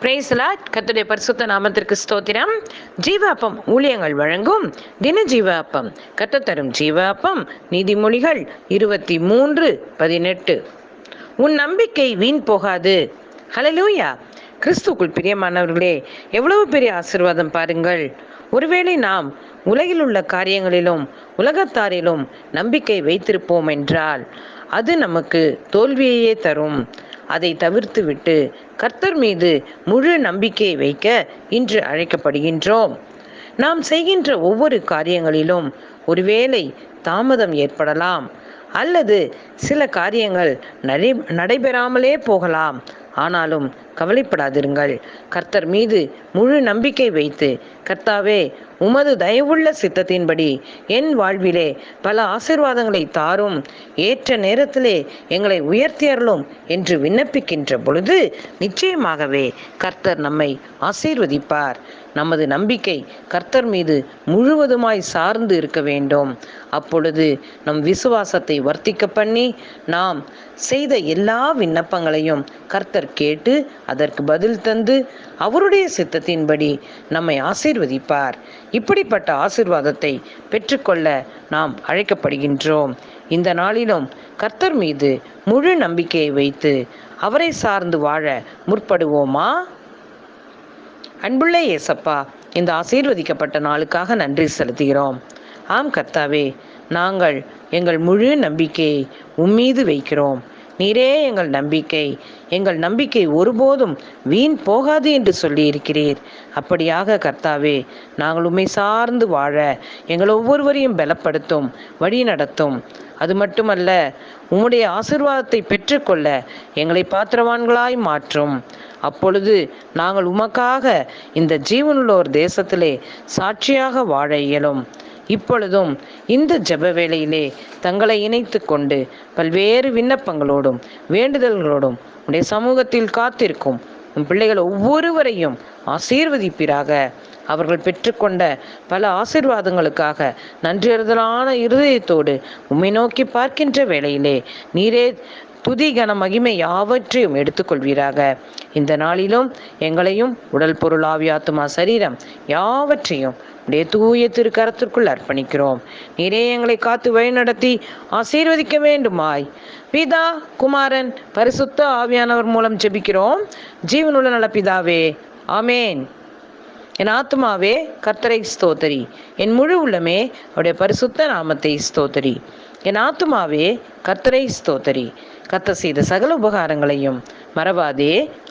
பிரேசலா கத்துடைய பரிசுத்த நாமத்திற்கு ஸ்தோத்திரம். ஜீவாப்பம் ஊழியங்கள் வழங்கும் தின ஜீவாப்பம். கத்தத்தரும் ஜீவாப்பம். நீதிமொழிகள் இருபத்தி மூன்று பதினெட்டு. உன் நம்பிக்கை வீண் போகாது. ஹலலூயா கிறிஸ்துக்குள் பிரியமானவர்களே எவ்வளவு பெரிய ஆசிர்வாதம் பாருங்கள். ஒருவேளை நாம் உலகில் உள்ள காரியங்களிலும் உலகத்தாரிலும் நம்பிக்கை வைத்திருப்போம் என்றால் அது நமக்கு தோல்வியையே தரும். அதை தவிர்த்துவிட்டு கர்த்தர் மீது முழு நம்பிக்கை வைக்க இன்று அழைக்கப்படுகின்றோம். நாம் செய்கின்ற ஒவ்வொரு காரியங்களிலும் ஒருவேளை தாமதம் ஏற்படலாம் அல்லது சில காரியங்கள் நடை நடைபெறாமலே போகலாம். ஆனாலும் கவலைப்படாதிருங்கள். கர்த்தர் மீது முழு நம்பிக்கை வைத்து கர்த்தாவே உமது தயவுள்ள சித்தத்தின்படி என் வாழ்விலே பல ஆசிர்வாதங்களை தாரும். ஏற்ற நேரத்திலே எங்களை உயர்த்தியறலும் என்று விண்ணப்பிக்கின்ற பொழுது நிச்சயமாகவே கர்த்தர் நம்மை ஆசீர்வதிப்பார். நமது நம்பிக்கை கர்த்தர் மீது முழுவதுமாய் சார்ந்து இருக்க வேண்டும். அப்பொழுது நம் விசுவாசத்தை வர்த்திக்க பண்ணி நாம் செய்த எல்லா விண்ணப்பங்களையும் கர்த்தர் கேட்டு அதற்கு பதில் தந்து அவருடைய சித்தத்தின்படி நம்மை ஆசீர்வதிப்பார். இப்படிப்பட்ட ஆசிர்வாதத்தை பெற்றுக்கொள்ள நாம் அழைக்கப்படுகின்றோம். இந்த நாளிலும் கர்த்தர் மீது முழு நம்பிக்கையை வைத்து அவரை சார்ந்து வாழ முற்படுவோமா? அன்புள்ள ஏசப்பா இந்த ஆசீர்வதிக்கப்பட்ட நாளுக்காக நன்றி செலுத்துகிறோம். ஆம் கர்த்தாவே நாங்கள் எங்கள் முழு நம்பிக்கையை உம்மீது வைக்கிறோம். நீரே எங்கள் நம்பிக்கை. எங்கள் நம்பிக்கை ஒருபோதும் வீண் போகாது என்று சொல்லியிருக்கிறீர். அப்படியாக கர்த்தாவே நாங்கள் உண்மை சார்ந்து வாழ எங்கள் ஒவ்வொருவரையும் பலப்படுத்தும் வழி நடத்தும். அது மட்டுமல்ல உம்முடைய ஆசிர்வாதத்தை பெற்றுக்கொள்ள எங்களை பாத்திரவான்களாய் மாற்றும். அப்பொழுது நாங்கள் உமக்காக இந்த ஜீவனுள்ளோர் தேசத்திலே சாட்சியாக வாழ இயலும். இப்பொழுதும் இந்த ஜெப வேளையிலே தங்களை இணைத்து கொண்டு பல்வேறு விண்ணப்பங்களோடும் வேண்டுதல்களோடும் உடைய சமூகத்தில் காத்திருக்கும் உன் பிள்ளைகள் ஒவ்வொருவரையும் ஆசீர்வதிப்பீராக. அவர்கள் பெற்றுக்கொண்ட பல ஆசிர்வாதங்களுக்காக நன்றியறுதலான இருதயத்தோடு உம்மை நோக்கி பார்க்கின்ற வேளையிலே நீரே துதி கன மகிமை யாவற்றையும் எடுத்துக்கொள்வீராக. இந்த நாளிலும் எங்களையும் உடல் பொருள் ஆவியாத்துமா சரீரம் யாவற்றையும் உடைய தூய திருக்கரத்திற்குள் அர்ப்பணிக்கிறோம். நீரே எங்களை காத்து வழிநடத்தி ஆசீர்வதிக்க வேண்டுமாய். பிதா குமாரன் பரிசுத்த ஆவியானவர் மூலம் ஜெபிக்கிறோம். ஜீவனுள்ள நல பிதாவே ஆமேன். என் ஆத்மாவே கர்த்தரை ஸ்தோத்தரி. என் முழு உள்ளமே அவருடைய பரிசுத்த நாமத்தை ஸ்தோத்தரி. என் ஆத்மாவே கர்த்தரை ஸ்தோத்தரி. கத்த செய்த சகல உபகாரங்களையும் மறவாதே.